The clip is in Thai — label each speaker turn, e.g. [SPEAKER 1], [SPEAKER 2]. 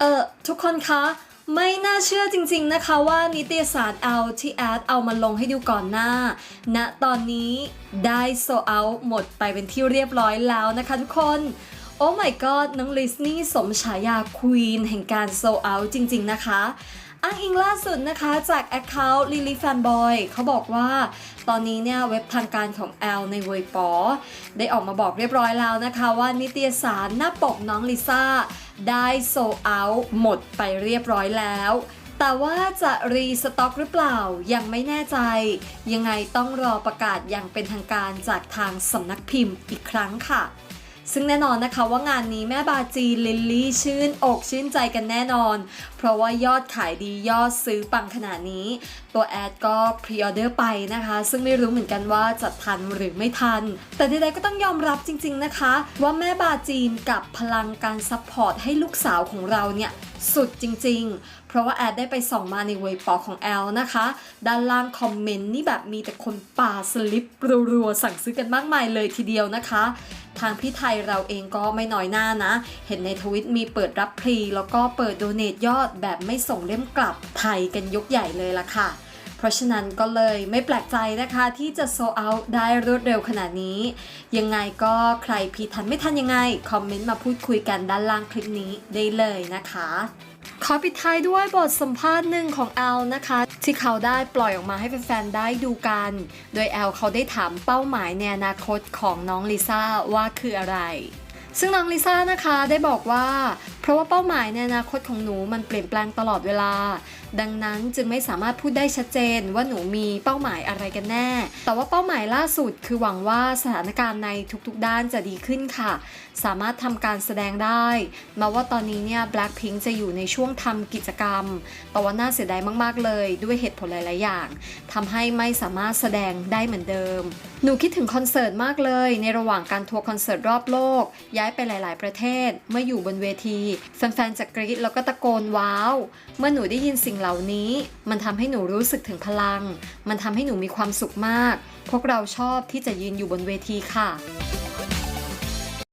[SPEAKER 1] เออทุกคนคะ ไม่น่าเชื่อจริงๆนะคะว่านิตยสารเอาที่แอดเอามาลงให้ดูก่อนหน้าณตอนนี้ได้โซเอาหมดไปเป็นที่เรียบร้อยแล้วนะคะทุกคนโอ้ my god น้องลิสนี่สมฉายาควีนแห่งการโซเอาจริง ๆ นะคะ อ้างอิงล่าสุดนะคะจาก Account Lily Fanboy เขาบอกว่าตอนนี้เนี่ยเว็บทางการของ L ในเวยปอได้ออกมาบอกเรียบร้อยแล้วนะคะว่านิตยสารหน้าปกน้องลิซ่าได้โซเอาหมดไปเรียบร้อยแล้วแต่ว่าจะรีสต็อกหรือเปล่ายังไม่แน่ใจ ยังไงต้องรอประกาศอย่างเป็นทางการจากทางสำนักพิมพ์อีกครั้งค่ะ ซึ่งแน่นอนนะคะว่างานนี้แม่บาจีลิลลี่ชื่นอกชื่นใจกันแน่นอน เพราะว่ายอดขายดียอดซื้อปังขนาดนี้ ตัวแอดก็พรีออเดอร์ไปนะคะ ซึ่งไม่รู้เหมือนกันว่าจะทันหรือไม่ทัน แต่ใดๆก็ต้องยอมรับจริง ๆนะคะ ว่าแม่บาจีนกับพลังการซัพพอร์ตให้ลูกสาวของเราเนี่ยสุดจริง ๆ เพราะว่าแอดได้ไปส่องมาในเว็บปอของแอลนะคะ ด้านล่างคอมเมนต์นี่แบบมีแต่คนป่าสลิปรัวๆสั่งซื้อกันมากมายเลยทีเดียวนะคะ ทางพี่ไทยเราเองก็ไม่น้อยหน้านะ เห็นในทวิตมีเปิดรับพรีแล้วก็เปิดโดเนทยอดแบบไม่ส่งเล่มกลับไทยกันยกใหญ่เลยละค่ะเพราะฉะนั้นก็เลยไม่แปลกใจนะคะที่จะโซเอาได้รวดเร็วขนาดนี้ ยังไงก็ใครพีทันไม่ทันยังไง คอมเมนต์มาพูดคุยกันด้านล่างคลิปนี้ได้เลยนะคะ ขอปิดท้ายด้วยบทสัมภาษณ์หนึ่งของแอลนะคะ ที่เขาได้ปล่อยออกมาให้แฟนๆได้ดูกัน โดยแอลเขาได้ถามเป้าหมายในอนาคตของน้องลิซ่าว่าคืออะไรซึ่งน้องลิซ่านะคะได้บอกว่า เพราะว่าเป้าหมายในอนาคตของหนูมันเปลี่ยนแปลงตลอดเวลา ดังนั้นจึงไม่สามารถพูดได้ชัดเจนว่าหนูมีเป้าหมายอะไรกันแน่ แต่ว่าเป้าหมายล่าสุด คือหวังว่าสถานการณ์ในทุกๆด้านจะดีขึ้นค่ะ สามารถทำการแสดงได้ม้ว่าตอนนี้เนี่ย Blackpink จะอยู่ในช่วงทำกิจกรรม แต่ว่าน่าเสียดายมากๆเลยด้วยเหตุผลหลายๆอย่างทำให้ไม่สามารถแสดงได้เหมือนเดิม หนูคิดถึงคอนเสิร์ตมากเลย ในระหว่างการทัวร์คอนเสิร์ตรอบโลก ย้ายไปหลาย ๆ ประเทศ เมื่ออยู่บนเวทีแฟนๆจะกรี๊ดแล้วก็ตะโกนว้าว เมื่อหนูได้ยินสิ่งเหล่านี้ มันทำให้หนูรู้สึกถึงพลัง มันทำให้หนูมีความสุขมาก พวกเราชอบที่จะยืนอยู่บนเวทีค่ะ